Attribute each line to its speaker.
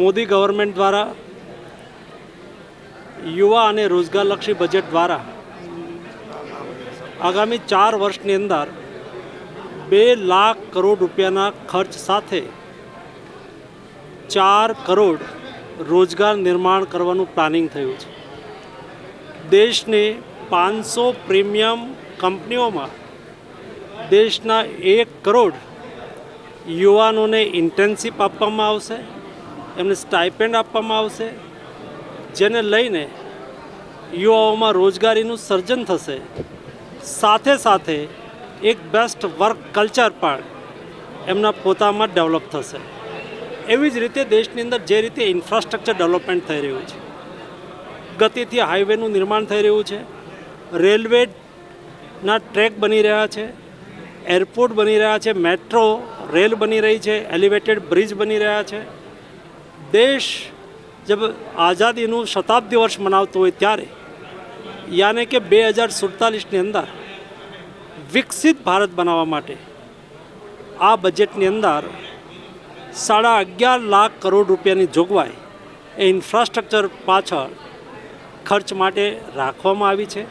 Speaker 1: Modi government દ્વારા યુવા અને રોજગારલક્ષી બજેટ દ્વારા આગામી ચાર વર્ષની અંદર બે લાખ કરોડ રૂપિયાના ખર્ચ સાથે ચાર કરોડ રોજગાર નિર્માણ કરવાનું પ્લાનિંગ થયું છે. દેશની પાંચસો પ્રીમિયમ કંપનીઓમાં દેશના એક કરોડ યુવાનોને ઇન્ટર્નશીપ આપવામાં આવશે. એમને સ્ટાઇપેન્ડ આપવામાં આવશે, જેને લઈને યુવાઓમાં રોજગારીનું સર્જન થશે. સાથે સાથે એક બેસ્ટ વર્ક કલ્ચર પણ એમના પોતામાં ડેવલપ થશે. એવી જ રીતે દેશની અંદર જે રીતે ઇન્ફ્રાસ્ટ્રક્ચર ડેવલપમેન્ટ થઈ રહ્યું છે, ગતિથી હાઈવેનું નિર્માણ થઈ રહ્યું છે રેલવેના ટ્રેક બની રહ્યા છે એરપોર્ટ બની રહ્યા છે મેટ્રો રેલ બની રહી છે એલિવેટેડ બ્રિજ બની રહ્યા છે દેશ જબ આઝાદીનું શતાબ્દી વર્ષ મનાવતો હોય ત્યારે યાને કે બે હજાર સુડતાલીસની અંદર વિકસિત ભારત બનાવવા માટે આ બજેટની અંદર સાડા અગિયાર લાખ કરોડ રૂપિયાની જોગવાઈ એ ઇન્ફ્રાસ્ટ્રક્ચર પાછળ ખર્ચ માટે રાખવામાં આવી છે